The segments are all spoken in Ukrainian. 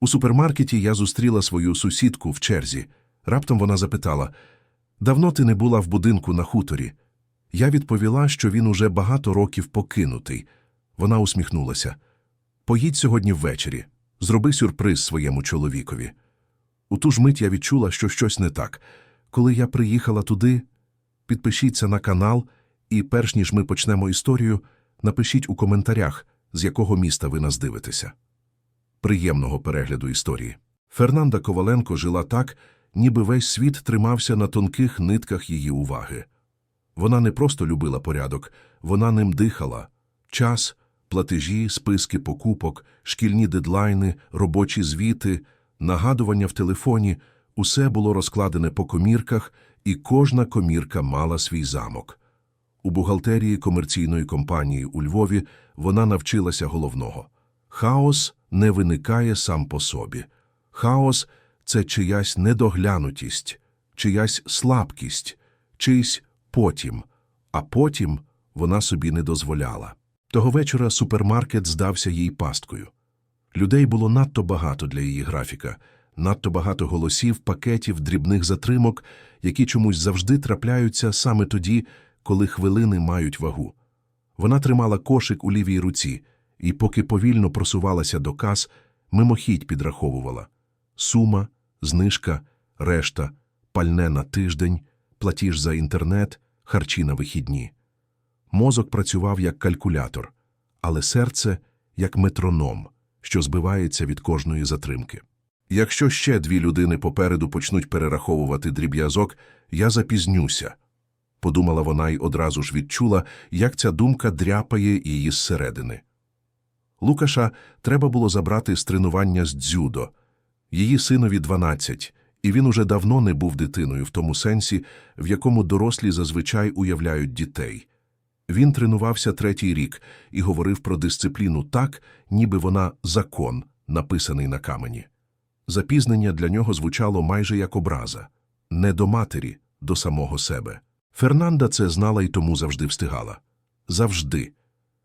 У супермаркеті я зустріла свою сусідку в черзі. Раптом вона запитала Давно ти не була в будинку на хуторі? Я відповіла, що він уже багато років покинутий. Вона усміхнулася. Поїдь сьогодні ввечері. Зроби сюрприз своєму чоловікові. У ту ж мить я відчула, що щось не так. Коли я приїхала туди, підпишіться на канал і, перш ніж ми почнемо історію, напишіть у коментарях, з якого міста ви нас дивитеся. Приємного перегляду історії. Фернанда Коваленко жила так, ніби весь світ тримався на тонких нитках її уваги. Вона не просто любила порядок, вона ним дихала. Час, платежі, списки покупок, шкільні дедлайни, робочі звіти, нагадування в телефоні – усе було розкладене по комірках, і кожна комірка мала свій замок. У бухгалтерії комерційної компанії у Львові вона навчилася головного. Хаос не виникає сам по собі. Хаос – це чиясь недоглянутість, чиясь слабкість, чийсь потім, а потім вона собі не дозволяла. Того вечора супермаркет здався їй пасткою. Людей було надто багато для її графіка, надто багато голосів, пакетів, дрібних затримок, які чомусь завжди трапляються саме тоді, коли хвилини мають вагу. Вона тримала кошик у лівій руці і, поки повільно просувалася до кас, мимохідь підраховувала. Сума, знижка, решта, пальне на тиждень, платіж за інтернет, харчі на вихідні. Мозок працював як калькулятор, але серце – як метроном, що збивається від кожної затримки. Якщо ще дві людини попереду почнуть перераховувати дріб'язок, я запізнюся. Подумала вона й одразу ж відчула, як ця думка дряпає її зсередини. Лукаша треба було забрати з тренування з дзюдо. Її синові 12, і він уже давно не був дитиною в тому сенсі, в якому дорослі зазвичай уявляють дітей. Він тренувався третій рік і говорив про дисципліну так, ніби вона закон, написаний на камені. Запізнення для нього звучало майже як образа не до матері, до самого себе. Фернанда це знала і тому завжди встигала. Завжди.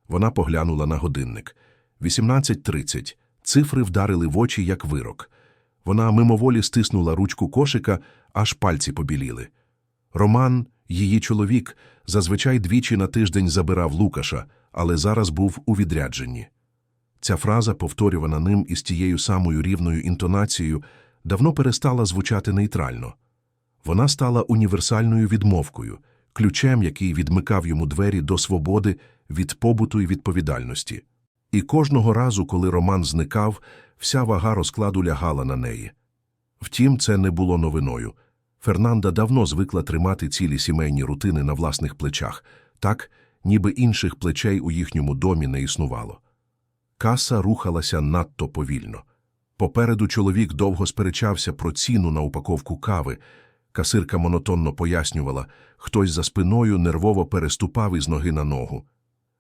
Вона поглянула на годинник. 18.30. Цифри вдарили в очі, як вирок. Вона мимоволі стиснула ручку кошика, аж пальці побіліли. Роман, її чоловік, зазвичай двічі на тиждень забирав Лукаша, але зараз був у відрядженні. Ця фраза, повторювана ним із тією самою рівною інтонацією, давно перестала звучати нейтрально. Вона стала універсальною відмовкою, ключем, який відмикав йому двері до свободи від побуту і відповідальності. І кожного разу, коли Роман зникав, вся вага розкладу лягала на неї. Втім, це не було новиною. Фернанда давно звикла тримати цілі сімейні рутини на власних плечах, так, ніби інших плечей у їхньому домі не існувало. Каса рухалася надто повільно. Попереду чоловік довго сперечався про ціну на упаковку кави. Касирка монотонно пояснювала, хтось за спиною нервово переступав із ноги на ногу.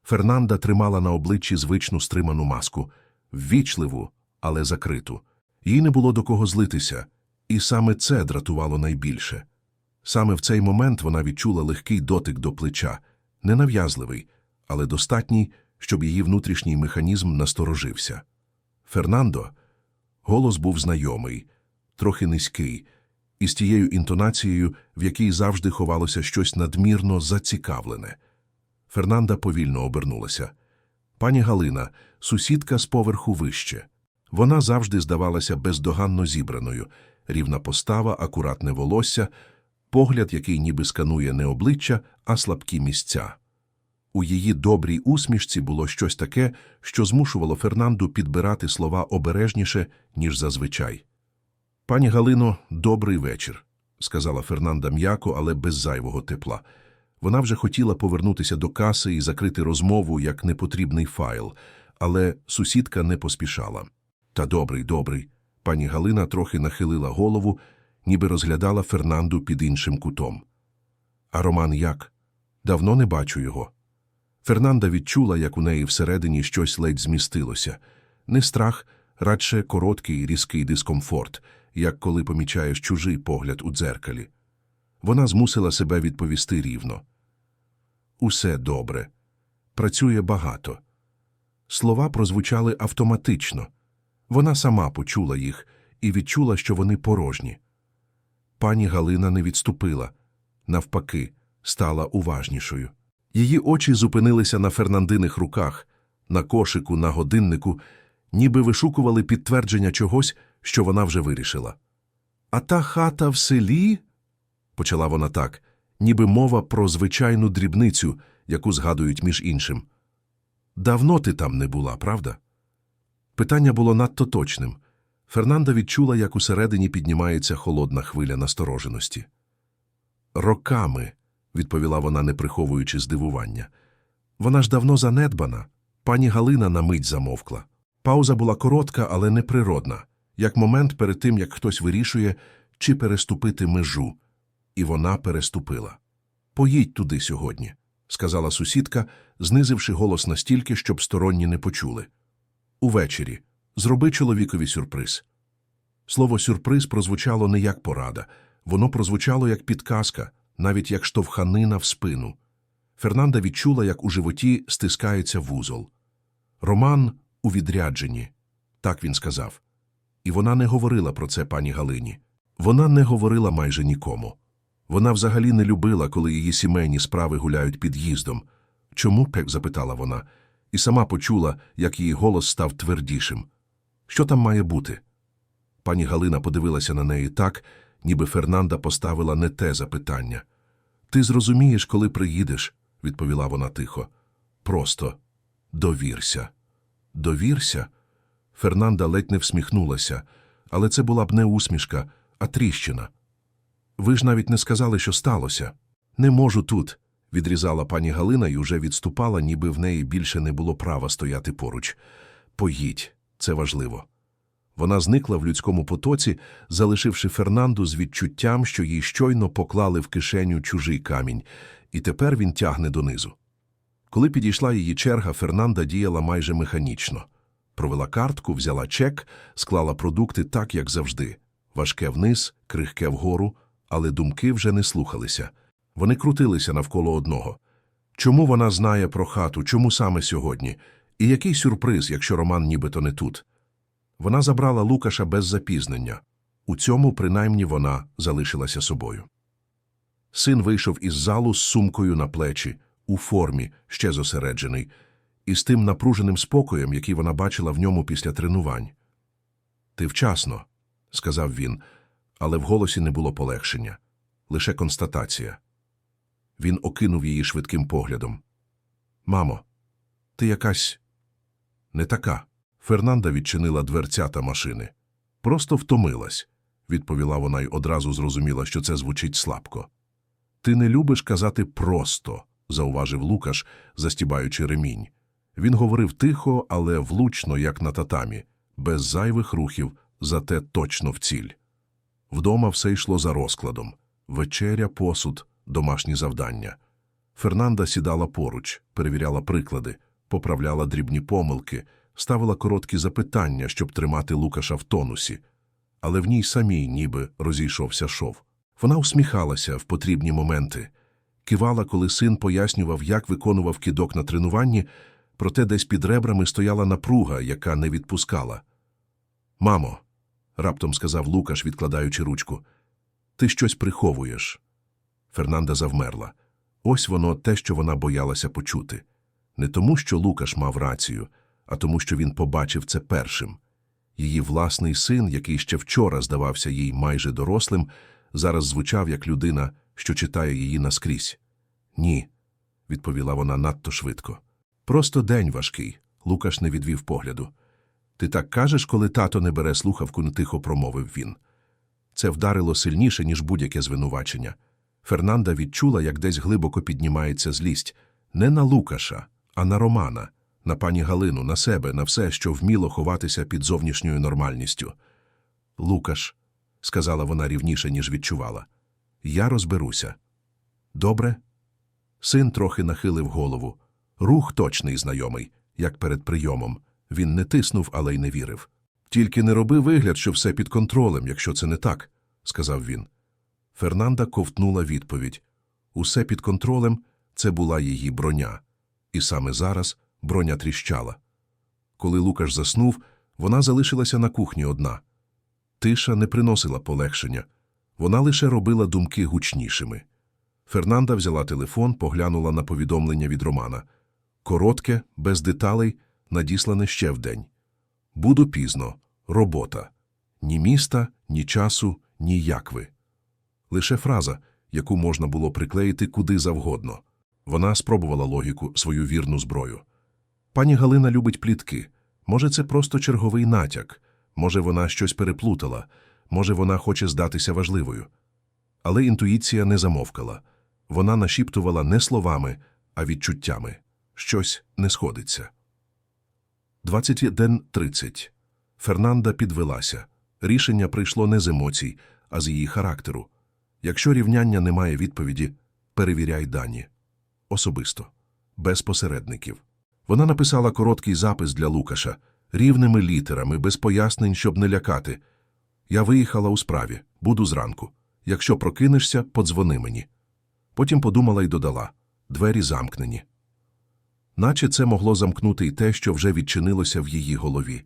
Фернанда тримала на обличчі звичну стриману маску, ввічливу, але закриту. Їй не було до кого злитися, і саме це дратувало найбільше. Саме в цей момент вона відчула легкий дотик до плеча, ненав'язливий, але достатній, щоб її внутрішній механізм насторожився. Фернандо, голос був знайомий, трохи низький, із тією інтонацією, в якій завжди ховалося щось надмірно зацікавлене. Фернанда повільно обернулася. Пані Галина, сусідка з поверху вище. Вона завжди здавалася бездоганно зібраною, рівна постава, акуратне волосся, погляд, який ніби сканує не обличчя, а слабкі місця. У її добрій усмішці було щось таке, що змушувало Фернанду підбирати слова обережніше, ніж зазвичай. Пані Галино, добрий вечір, сказала Фернанда м'яко, але без зайвого тепла. Вона вже хотіла повернутися до каси і закрити розмову як непотрібний файл, але сусідка не поспішала. Та добрий, добрий. Пані Галина трохи нахилила голову, ніби розглядала Фернанду під іншим кутом. А Роман як? Давно не бачу його. Фернанда відчула, як у неї всередині щось ледь змістилося. Не страх, радше короткий різкий дискомфорт, як коли помічаєш чужий погляд у дзеркалі. Вона змусила себе відповісти рівно. Усе добре. Працює багато. Слова прозвучали автоматично. Вона сама почула їх і відчула, що вони порожні. Пані Галина не відступила, навпаки, стала уважнішою. Її очі зупинилися на Фернандиних руках, на кошику, на годиннику, ніби вишукували підтвердження чогось, що вона вже вирішила. А та хата в селі? почала вона так, ніби мова про звичайну дрібницю, яку згадують між іншим. Давно ти там не була, правда? Питання було надто точним. Фернанда відчула, як усередині піднімається холодна хвиля настороженості. Роками, відповіла вона, не приховуючи здивування. Вона ж давно занедбана. Пані Галина на мить замовкла. Пауза була коротка, але неприродна, як момент перед тим, як хтось вирішує, чи переступити межу. І вона переступила. Поїдь туди сьогодні, сказала сусідка, знизивши голос настільки, щоб сторонні не почули. Увечері зроби чоловікові сюрприз. Слово сюрприз прозвучало не як порада, воно прозвучало як підказка, навіть як штовханина в спину. Фернанда відчула, як у животі стискається вузол. Роман у відрядженні, так він сказав. І вона не говорила про це пані Галині. Вона не говорила майже нікому. Вона взагалі не любила, коли її сімейні справи гуляють під їздом. Чому? пек запитала вона, і сама почула, як її голос став твердішим. Що там має бути? Пані Галина подивилася на неї так, ніби Фернанда поставила не те запитання. Ти зрозумієш, коли приїдеш, відповіла вона тихо. Просто довірся. Довірся? Фернанда ледь не всміхнулася, але це була б не усмішка, а тріщина. Ви ж навіть не сказали, що сталося. Не можу тут, відрізала пані Галина і уже відступала, ніби в неї більше не було права стояти поруч. Поїдь, це важливо. Вона зникла в людському потоці, залишивши Фернанду з відчуттям, що їй щойно поклали в кишеню чужий камінь, і тепер він тягне донизу. Коли підійшла її черга, Фернанда діяла майже механічно. Провела картку, взяла чек, склала продукти так, як завжди. Важке вниз, крихке вгору, але думки вже не слухалися. Вони крутилися навколо одного. Чому вона знає про хату, чому саме сьогодні? І який сюрприз, якщо Роман нібито не тут? Вона забрала Лукаша без запізнення. У цьому, принаймні, вона залишилася собою. Син вийшов із залу з сумкою на плечі, у формі, ще зосереджений, і з тим напруженим спокоєм, який вона бачила в ньому після тренувань. Ти вчасно, сказав він, але в голосі не було полегшення, лише констатація. Він окинув її швидким поглядом. Мамо, ти якась не така. Фернанда відчинила дверцята машини. Просто втомилась, відповіла вона й одразу зрозуміла, що це звучить слабко. Ти не любиш казати просто, зауважив Лукаш, застібаючи ремінь. Він говорив тихо, але влучно, як на татамі, без зайвих рухів, зате точно в ціль. Вдома все йшло за розкладом вечеря, посуд, домашні завдання. Фернанда сідала поруч, перевіряла приклади, поправляла дрібні помилки, ставила короткі запитання, щоб тримати Лукаша в тонусі. Але в ній самій ніби розійшовся шов. Вона усміхалася в потрібні моменти, кивала, коли син пояснював, як виконував кидок на тренуванні, проте десь під ребрами стояла напруга, яка не відпускала. Мамо, раптом сказав Лукаш, відкладаючи ручку, ти щось приховуєш. Фернанда завмерла. Ось воно те, що вона боялася почути. Не тому, що Лукаш мав рацію, а тому, що він побачив це першим. Її власний син, який ще вчора здавався їй майже дорослим, зараз звучав як людина, що читає її наскрізь. Ні, відповіла вона надто швидко. Просто день важкий. Лукаш не відвів погляду. Ти так кажеш, коли тато не бере слухавку, тихо промовив він. Це вдарило сильніше, ніж будь-яке звинувачення. Фернанда відчула, як десь глибоко піднімається злість не на Лукаша, а на Романа, на пані Галину, на себе, на все, що вміло ховатися під зовнішньою нормальністю. Лукаш, сказала вона рівніше, ніж відчувала, я розберуся. Добре? Син трохи нахилив голову. Рух точний знайомий, як перед прийомом. Він не тиснув, але й не вірив. Тільки не роби вигляд, що все під контролем, якщо це не так, сказав він. Фернанда ковтнула відповідь. Усе під контролем це була її броня. І саме зараз броня тріщала. Коли Лукаш заснув, Вона залишилася на кухні одна. Тиша не приносила полегшення. Вона лише робила думки гучнішими. Фернанда взяла телефон, поглянула на повідомлення від Романа. Коротке, без деталей, надіслане ще вдень. Буду пізно. Робота. Ні міста, ні часу, ні як ви. Лише фраза, яку можна було приклеїти куди завгодно. Вона спробувала логіку, свою вірну зброю. Пані Галина любить плітки. Може, це просто черговий натяк. Може, вона щось переплутала. Може, вона хоче здатися важливою. Але інтуїція не замовкала. Вона нашіптувала не словами, а відчуттями. Щось не сходиться. 21.30. Фернанда підвелася. Рішення прийшло не з емоцій, а з її характеру. Якщо рівняння не має відповіді, перевіряй дані. Особисто. Без посередників. Вона написала короткий запис для Лукаша, рівними літерами, без пояснень, щоб не лякати. Я виїхала у справі, буду зранку. Якщо прокинешся, подзвони мені. Потім подумала і додала двері замкнені. Наче це могло замкнути й те, що вже відчинилося в її голові.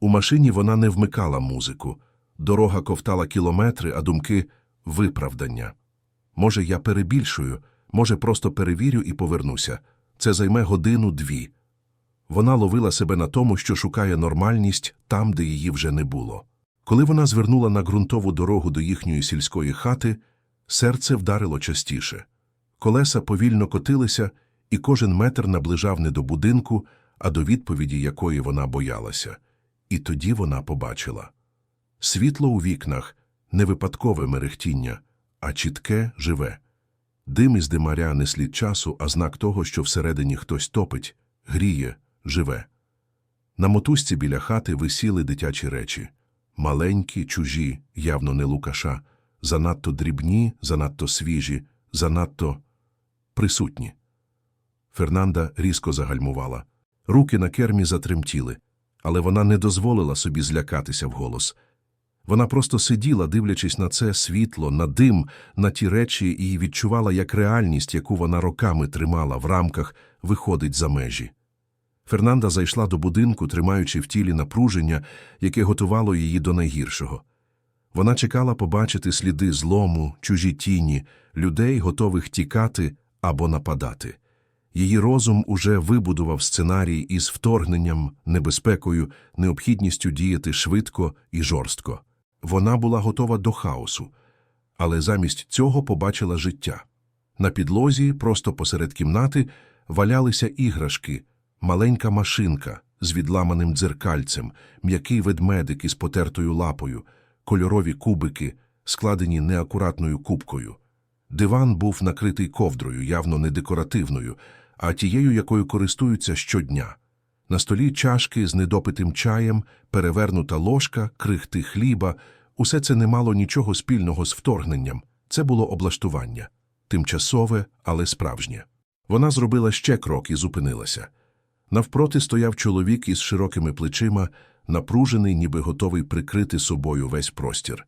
У машині вона не вмикала музику. Дорога ковтала кілометри, а думки — виправдання. Може, я перебільшую, може, просто перевірю і повернуся. Це займе годину-дві. Вона ловила себе на тому, що шукає нормальність там, де її вже не було. Коли вона звернула на ґрунтову дорогу до їхньої сільської хати, серце вдарило частіше. Колеса повільно котилися, і кожен метр наближав не до будинку, а до відповіді, якої вона боялася. І тоді вона побачила. Світло у вікнах — не випадкове мерехтіння, а чітке, живе. Дим із димаря не слід часу, а знак того, що всередині хтось топить, гріє, живе. На мотузці біля хати висіли дитячі речі. Маленькі, чужі, явно не Лукаша, занадто дрібні, занадто свіжі, занадто присутні. Фернанда різко загальмувала. Руки на кермі затремтіли, але вона не дозволила собі злякатися вголос. Вона просто сиділа, дивлячись на це світло, на дим, на ті речі, і відчувала, як реальність, яку вона роками тримала в рамках, виходить за межі. Фернанда зайшла до будинку, тримаючи в тілі напруження, яке готувало її до найгіршого. Вона чекала побачити сліди злому, чужі тіні, людей, готових тікати або нападати. Її розум уже вибудував сценарій із вторгненням, небезпекою, необхідністю діяти швидко і жорстко. Вона була готова до хаосу, але замість цього побачила життя. На підлозі, просто посеред кімнати, валялися іграшки, маленька машинка з відламаним дзеркальцем, м'який ведмедик із потертою лапою, кольорові кубики, складені неакуратною кубкою. Диван був накритий ковдрою, явно не декоративною, а тією, якою користуються щодня. На столі чашки з недопитим чаєм, перевернута ложка, крихти хліба – усе це не мало нічого спільного з вторгненням. Це було облаштування. Тимчасове, але справжнє. Вона зробила ще крок і зупинилася. Навпроти стояв чоловік із широкими плечима, напружений, ніби готовий прикрити собою весь простір.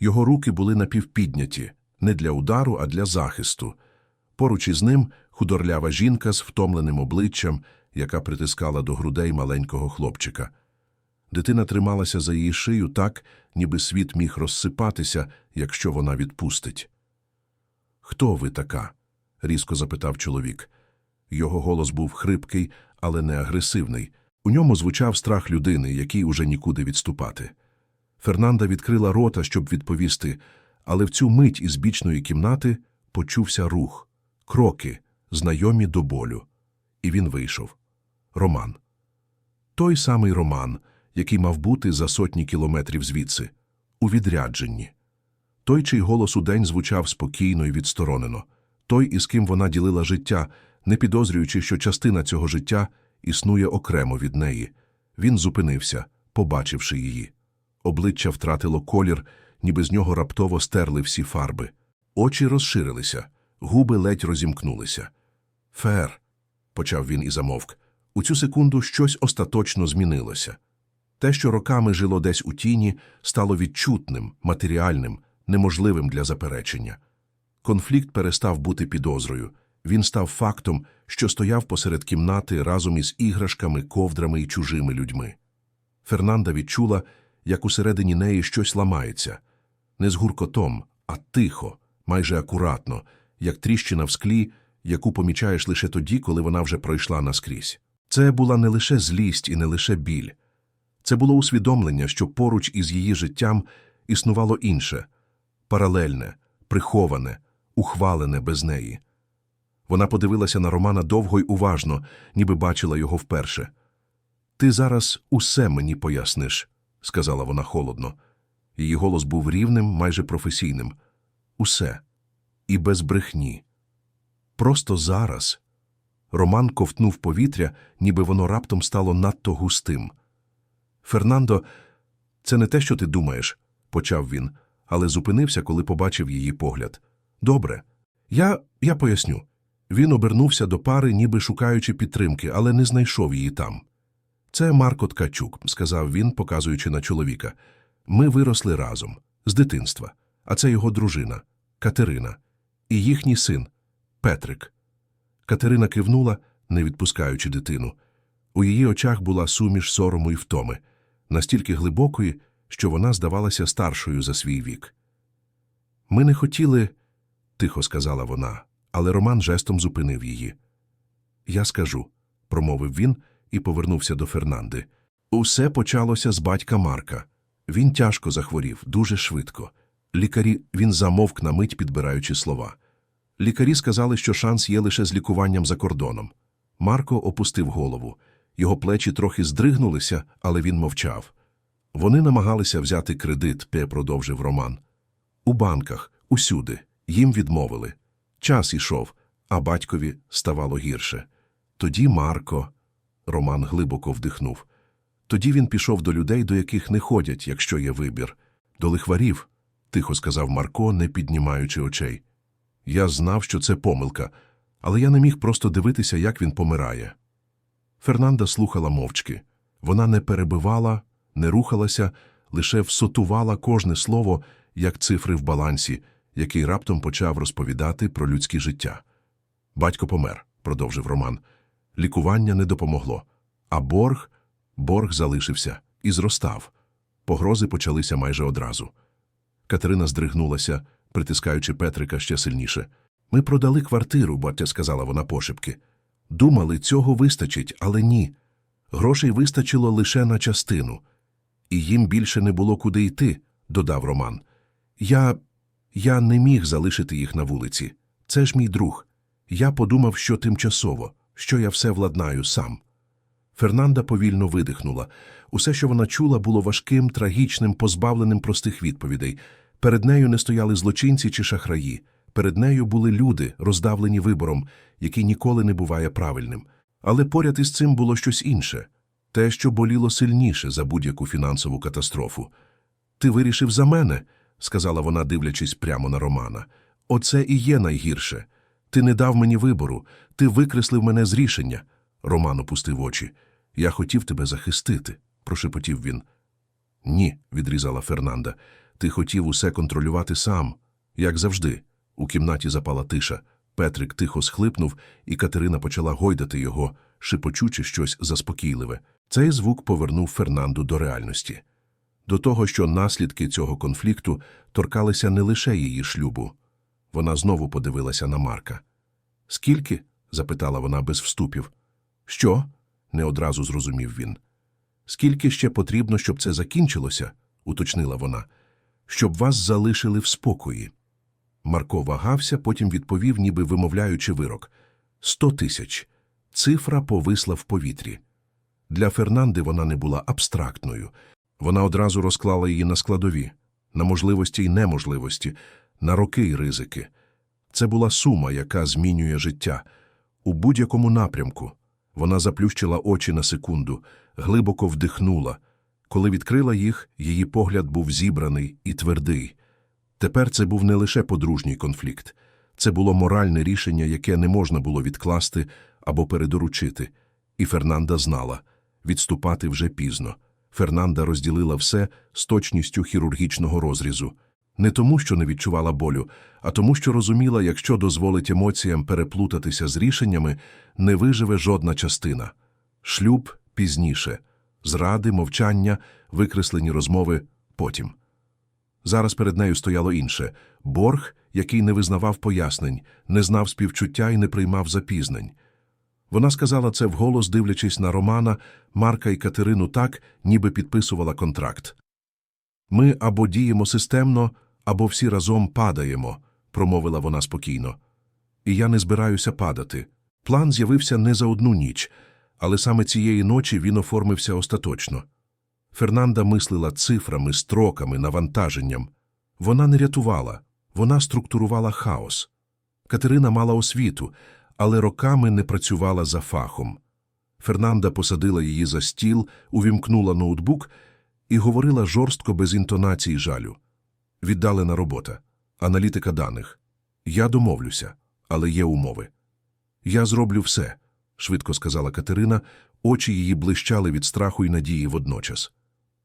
Його руки були напівпідняті, не для удару, а для захисту. Поруч із ним худорлява жінка з втомленим обличчям, яка притискала до грудей маленького хлопчика. Дитина трималася за її шию так, ніби світ міг розсипатися, якщо вона відпустить. Хто ви така? різко запитав чоловік. Його голос був хрипкий, але не агресивний. У ньому звучав страх людини, якій уже нікуди відступати. Фернанда відкрила рота, щоб відповісти, але в цю мить із бічної кімнати почувся рух, кроки, знайомі до болю. І він вийшов. Роман. Той самий Роман, який мав бути за сотні кілометрів звідси, у відрядженні. Той, чий голос удень звучав спокійно і відсторонено. Той, із ким вона ділила життя, не підозрюючи, що частина цього життя існує окремо від неї. Він зупинився, побачивши її. Обличчя втратило колір, ніби з нього раптово стерли всі фарби. Очі розширилися, губи ледь розімкнулися. Фер, почав він і замовк. У цю секунду щось остаточно змінилося. Те, що роками жило десь у тіні, стало відчутним, матеріальним, неможливим для заперечення. Конфлікт перестав бути підозрою. Він став фактом, що стояв посеред кімнати разом із іграшками, ковдрами і чужими людьми. Фернанда відчула, як усередині неї щось ламається. Не з гуркотом, а тихо, майже акуратно, як тріщина в склі, яку помічаєш лише тоді, коли вона вже пройшла наскрізь. Це була не лише злість і не лише біль. Це було усвідомлення, що поруч із її життям існувало інше – паралельне, приховане, ухвалене без неї. Вона подивилася на Романа довго й уважно, ніби бачила його вперше. «Ти зараз усе мені поясниш», – сказала вона холодно. Її голос був рівним, майже професійним. Усе. І без брехні. Просто зараз. Роман ковтнув повітря, ніби воно раптом стало надто густим. Фернандо, це не те, що ти думаєш, почав він, але зупинився, коли побачив її погляд. Добре. Я, я поясню. Він обернувся до пари, ніби шукаючи підтримки, але не знайшов її там. Це Марко Ткачук, сказав він, показуючи на чоловіка. Ми виросли разом, з дитинства, а це його дружина, Катерина, і їхній син, Петрик. Катерина кивнула, не відпускаючи дитину. У її очах була суміш сорому й втоми, настільки глибокої, що вона здавалася старшою за свій вік. Ми не хотіли, тихо сказала вона, але Роман жестом зупинив її. Я скажу, промовив він і повернувся до Фернанди. Усе почалося з батька Марка. Він тяжко захворів, дуже швидко. Лікарі він замовк на мить, підбираючи слова. Лікарі сказали, що шанс є лише з лікуванням за кордоном. Марко опустив голову. Його плечі трохи здригнулися, але він мовчав. Вони намагалися взяти кредит, Пе продовжив Роман. У банках, усюди, їм відмовили. Час ішов, а батькові ставало гірше. Тоді Марко. Роман глибоко вдихнув. Тоді він пішов до людей, до яких не ходять, якщо є вибір. До лихварів, тихо сказав Марко, не піднімаючи очей. Я знав, що це помилка, але я не міг просто дивитися, як він помирає. Фернанда слухала мовчки. Вона не перебивала, не рухалася, лише всотувала кожне слово, як цифри в балансі, який раптом почав розповідати про людське життя. Батько помер, продовжив Роман. Лікування не допомогло. А борг, борг залишився і зростав. Погрози почалися майже одразу. Катерина здригнулася, притискаючи Петрика ще сильніше. Ми продали квартиру, батя сказала вона пошепки. Думали, цього вистачить, але ні. Грошей вистачило лише на частину. І їм більше не було куди йти, додав Роман. Я. я не міг залишити їх на вулиці. Це ж мій друг. Я подумав, що тимчасово, що я все владнаю сам. Фернанда повільно видихнула. Усе, що вона чула, було важким, трагічним, позбавленим простих відповідей. Перед нею не стояли злочинці чи шахраї. Перед нею були люди, роздавлені вибором, який ніколи не буває правильним. Але поряд із цим було щось інше те, що боліло сильніше за будь-яку фінансову катастрофу. Ти вирішив за мене, сказала вона, дивлячись прямо на Романа. Оце і є найгірше. Ти не дав мені вибору, ти викреслив мене з рішення. Роман опустив очі. Я хотів тебе захистити, прошепотів він. Ні, відрізала Фернанда. Ти хотів усе контролювати сам, як завжди. У кімнаті запала тиша. Петрик тихо схлипнув, і Катерина почала гойдати його, шипочучи щось заспокійливе. Цей звук повернув Фернанду до реальності. До того, що наслідки цього конфлікту торкалися не лише її шлюбу. Вона знову подивилася на Марка. Скільки? запитала вона без вступів. Що? не одразу зрозумів він. Скільки ще потрібно, щоб це закінчилося? уточнила вона. Щоб вас залишили в спокої. Марко вагався, потім відповів, ніби вимовляючи вирок. Сто тисяч. Цифра повисла в повітрі. Для Фернанди вона не була абстрактною. Вона одразу розклала її на складові, на можливості й неможливості, на роки й ризики. Це була сума, яка змінює життя. У будь-якому напрямку. Вона заплющила очі на секунду, глибоко вдихнула. Коли відкрила їх, її погляд був зібраний і твердий. Тепер це був не лише подружній конфлікт. Це було моральне рішення, яке не можна було відкласти або передоручити. І Фернанда знала – відступати вже пізно. Фернанда розділила все з точністю хірургічного розрізу. Не тому, що не відчувала болю, а тому, що розуміла, якщо дозволить емоціям переплутатися з рішеннями, не виживе жодна частина. Шлюб пізніше, Зради, мовчання, викреслені розмови потім. Зараз перед нею стояло інше – борг, який не визнавав пояснень, не знав співчуття і не приймав запізнень. Вона сказала це вголос, дивлячись на Романа, Марка і Катерину так, ніби підписувала контракт. Ми або діємо системно, або всі разом падаємо, промовила вона спокійно. І я не збираюся падати. План з'явився не за одну ніч, але саме цієї ночі він оформився остаточно. Фернанда мислила цифрами, строками, навантаженням. Вона не рятувала, вона структурувала хаос. Катерина мала освіту, але роками не працювала за фахом. Фернанда посадила її за стіл, увімкнула ноутбук і говорила жорстко без інтонації жалю. Віддалена робота, аналітика даних. Я домовлюся, але є умови. Я зроблю все, швидко сказала Катерина, очі її блищали від страху і надії водночас.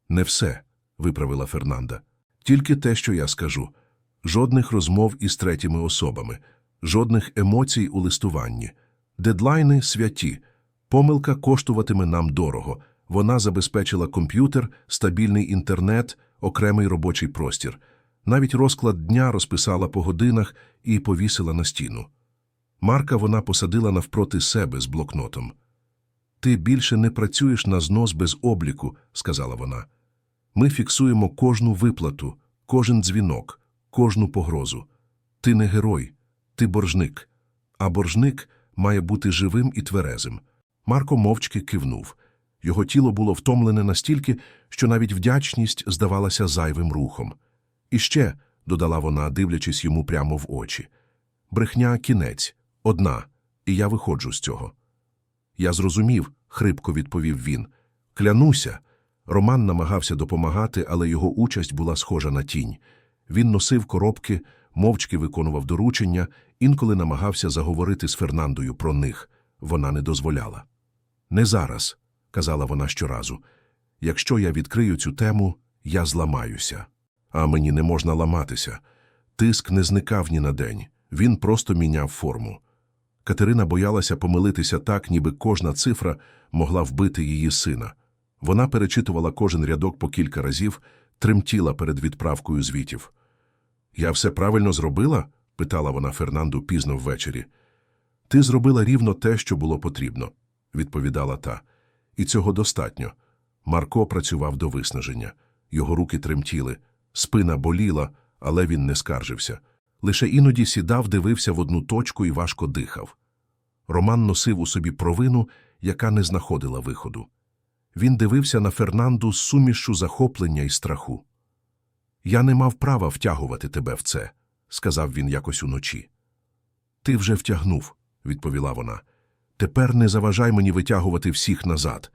Не все, виправила Фернанда. Тільки те, що я скажу. Жодних розмов із третіми особами, жодних емоцій у листуванні. Дедлайни святі. Помилка коштуватиме нам дорого. Вона забезпечила комп'ютер, стабільний інтернет, окремий робочий простір. Навіть розклад дня розписала по годинах і повісила на стіну. Марка вона посадила навпроти себе з блокнотом. Ти більше не працюєш на знос без обліку, сказала вона. Ми фіксуємо кожну виплату, кожен дзвінок, кожну погрозу. Ти не герой, ти боржник. А боржник має бути живим і тверезим. Марко мовчки кивнув. Його тіло було втомлене настільки, що навіть вдячність здавалася зайвим рухом. І ще, додала вона, дивлячись йому прямо в очі, брехня кінець, одна, і я виходжу з цього. Я зрозумів, хрипко відповів він. Клянуся. Роман намагався допомагати, але його участь була схожа на тінь. Він носив коробки, мовчки виконував доручення, інколи намагався заговорити з Фернандою про них. Вона не дозволяла. Не зараз, казала вона щоразу. Якщо я відкрию цю тему, я зламаюся. А мені не можна ламатися. Тиск не зникав ні на день, він просто міняв форму. Катерина боялася помилитися так, ніби кожна цифра могла вбити її сина. Вона перечитувала кожен рядок по кілька разів, тремтіла перед відправкою звітів. Я все правильно зробила? питала вона Фернанду пізно ввечері. Ти зробила рівно те, що було потрібно, відповідала та. І цього достатньо. Марко працював до виснаження. Його руки тремтіли, спина боліла, але він не скаржився. Лише іноді сідав, дивився в одну точку і важко дихав. Роман носив у собі провину, яка не знаходила виходу. Він дивився на Фернанду з сумішю захоплення і страху. Я не мав права втягувати тебе в це, сказав він якось уночі. Ти вже втягнув, відповіла вона. Тепер не заважай мені витягувати всіх назад.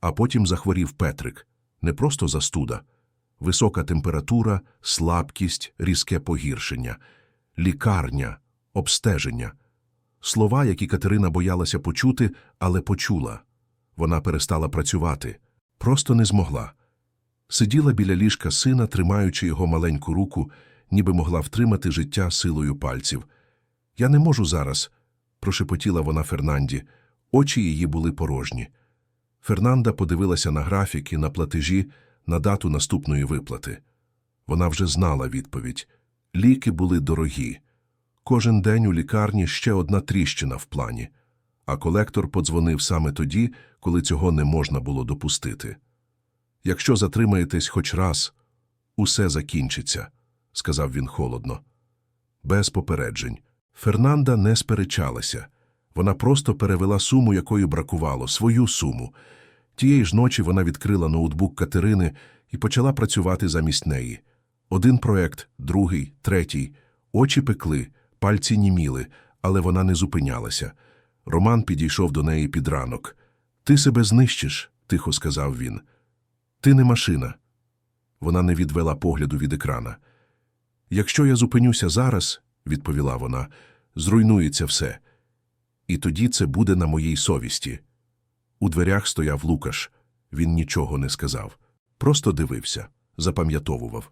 А потім захворів Петрик. Не просто застуда. Висока температура, слабкість, різке погіршення, лікарня, обстеження. Слова, які Катерина боялася почути, але почула. Вона перестала працювати. Просто не змогла. Сиділа біля ліжка сина, тримаючи його маленьку руку, ніби могла втримати життя силою пальців. Я не можу зараз, прошепотіла вона Фернанді. Очі її були порожні. Фернанда подивилася на графіки, на платежі, на дату наступної виплати. Вона вже знала відповідь. Ліки були дорогі. Кожен день у лікарні ще одна тріщина в плані. А колектор подзвонив саме тоді, коли цього не можна було допустити. Якщо затримаєтесь хоч раз, усе закінчиться, сказав він холодно. Без попереджень. Фернанда не сперечалася. Вона просто перевела суму, якої бракувало, свою суму. Тієї ж ночі вона відкрила ноутбук Катерини і почала працювати замість неї. Один проект, другий, третій. Очі пекли, пальці німіли, але вона не зупинялася. Роман підійшов до неї під ранок. Ти себе знищиш, тихо сказав він. Ти не машина. Вона не відвела погляду від екрана. Якщо я зупинюся зараз, відповіла вона, зруйнується все. І тоді це буде на моїй совісті. У дверях стояв Лукаш. Він нічого не сказав. Просто дивився, запам'ятовував.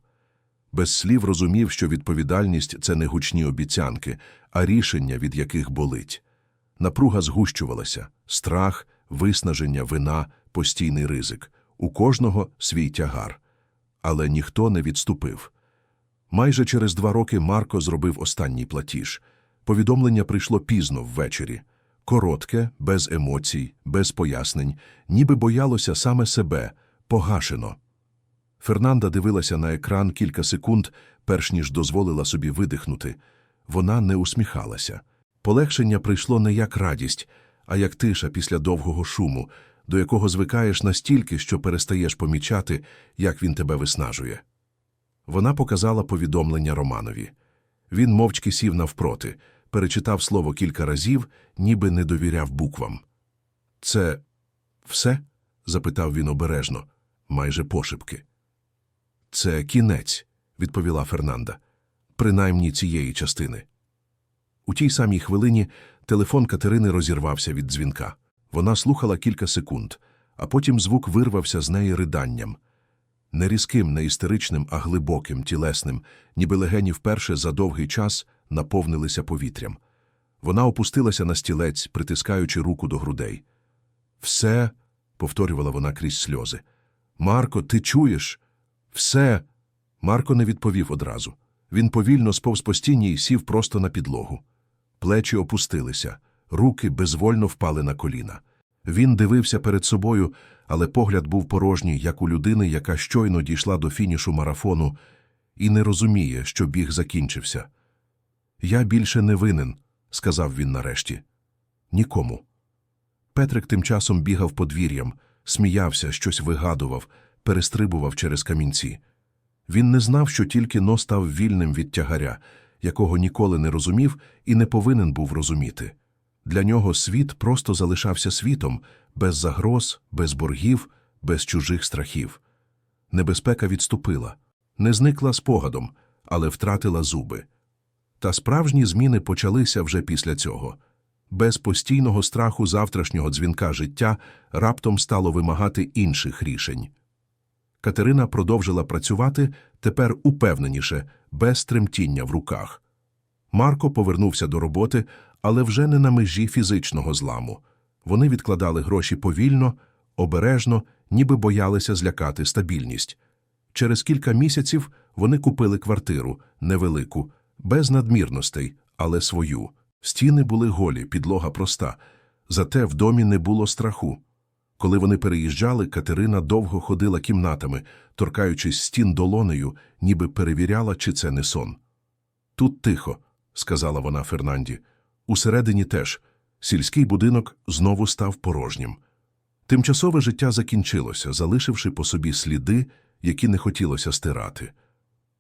Без слів розумів, що відповідальність це не гучні обіцянки, а рішення, від яких болить. Напруга згущувалася страх, виснаження, вина, постійний ризик. у кожного свій тягар. Але ніхто не відступив. Майже через два роки Марко зробив останній платіж. Повідомлення прийшло пізно ввечері. Коротке, без емоцій, без пояснень, ніби боялося саме себе, погашено. Фернанда дивилася на екран кілька секунд, перш ніж дозволила собі видихнути. Вона не усміхалася. Полегшення прийшло не як радість, а як тиша після довгого шуму, до якого звикаєш настільки, що перестаєш помічати, як він тебе виснажує. Вона показала повідомлення Романові. Він мовчки сів навпроти, перечитав слово кілька разів, ніби не довіряв буквам. Це все? запитав він обережно, майже пошепки. Це кінець, відповіла Фернанда, принаймні цієї частини. У тій самій хвилині телефон Катерини розірвався від дзвінка. Вона слухала кілька секунд, а потім звук вирвався з неї риданням. Не різким, не істеричним, а глибоким, тілесним, ніби легені вперше за довгий час наповнилися повітрям. Вона опустилася на стілець, притискаючи руку до грудей. Все, повторювала вона крізь сльози. Марко, ти чуєш? Все. Марко не відповів одразу. Він повільно сповз по стіні і сів просто на підлогу. Плечі опустилися, руки безвольно впали на коліна. Він дивився перед собою, але погляд був порожній, як у людини, яка щойно дійшла до фінішу марафону і не розуміє, що біг закінчився. Я більше не винен, сказав він нарешті. Нікому. Петрик тим часом бігав подвір'ям, сміявся, щось вигадував, перестрибував через камінці. Він не знав, що тільки но став вільним від тягаря, якого ніколи не розумів і не повинен був розуміти. Для нього світ просто залишався світом, без загроз, без боргів, без чужих страхів. Небезпека відступила, не зникла спогадом, але втратила зуби. Та справжні зміни почалися вже після цього. Без постійного страху завтрашнього дзвінка життя раптом стало вимагати інших рішень. Катерина продовжила працювати тепер упевненіше, без тремтіння в руках. Марко повернувся до роботи, але вже не на межі фізичного зламу. Вони відкладали гроші повільно, обережно, ніби боялися злякати стабільність. Через кілька місяців вони купили квартиру, невелику, без надмірностей, але свою. Стіни були голі, підлога проста, зате в домі не було страху. Коли вони переїжджали, Катерина довго ходила кімнатами, торкаючись стін долонею, ніби перевіряла, чи це не сон. Тут тихо, сказала вона Фернанді. Усередині теж. Сільський будинок знову став порожнім. Тимчасове життя закінчилося, залишивши по собі сліди, які не хотілося стирати.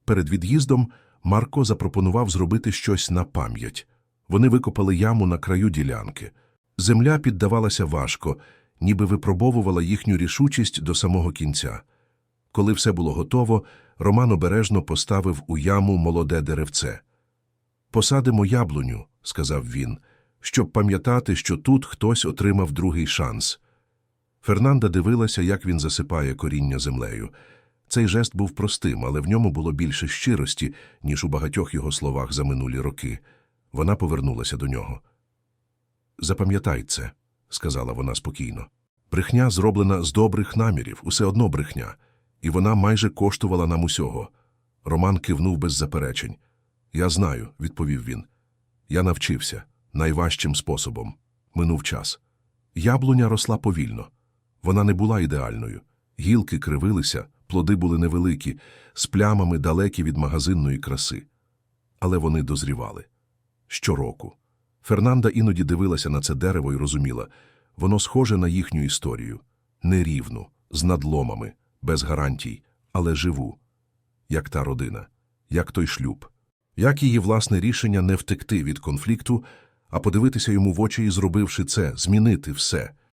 Перед від'їздом Марко запропонував зробити щось на пам'ять. Вони викопали яму на краю ділянки. Земля піддавалася важко, ніби випробовувала їхню рішучість до самого кінця. Коли все було готово, Роман обережно поставив у яму молоде деревце. Посадимо яблуню, сказав він, щоб пам'ятати, що тут хтось отримав другий шанс. Фернанда дивилася, як він засипає коріння землею. Цей жест був простим, але в ньому було більше щирості, ніж у багатьох його словах за минулі роки. Вона повернулася до нього. Запам'ятай це, сказала вона спокійно. Брехня зроблена з добрих намірів, усе одно брехня, і вона майже коштувала нам усього. Роман кивнув без заперечень. Я знаю, відповів він. Я навчився найважчим способом. Минув час. Яблуня росла повільно. Вона не була ідеальною. Гілки кривилися, плоди були невеликі, з плямами далекі від магазинної краси. Але вони дозрівали. Щороку. Фернанда іноді дивилася на це дерево і розуміла, воно схоже на їхню історію. Нерівну, з надломами, без гарантій, але живу. Як та родина, як той шлюб. Як її власне рішення не втекти від конфлікту, а подивитися йому в очі і, зробивши це, змінити все –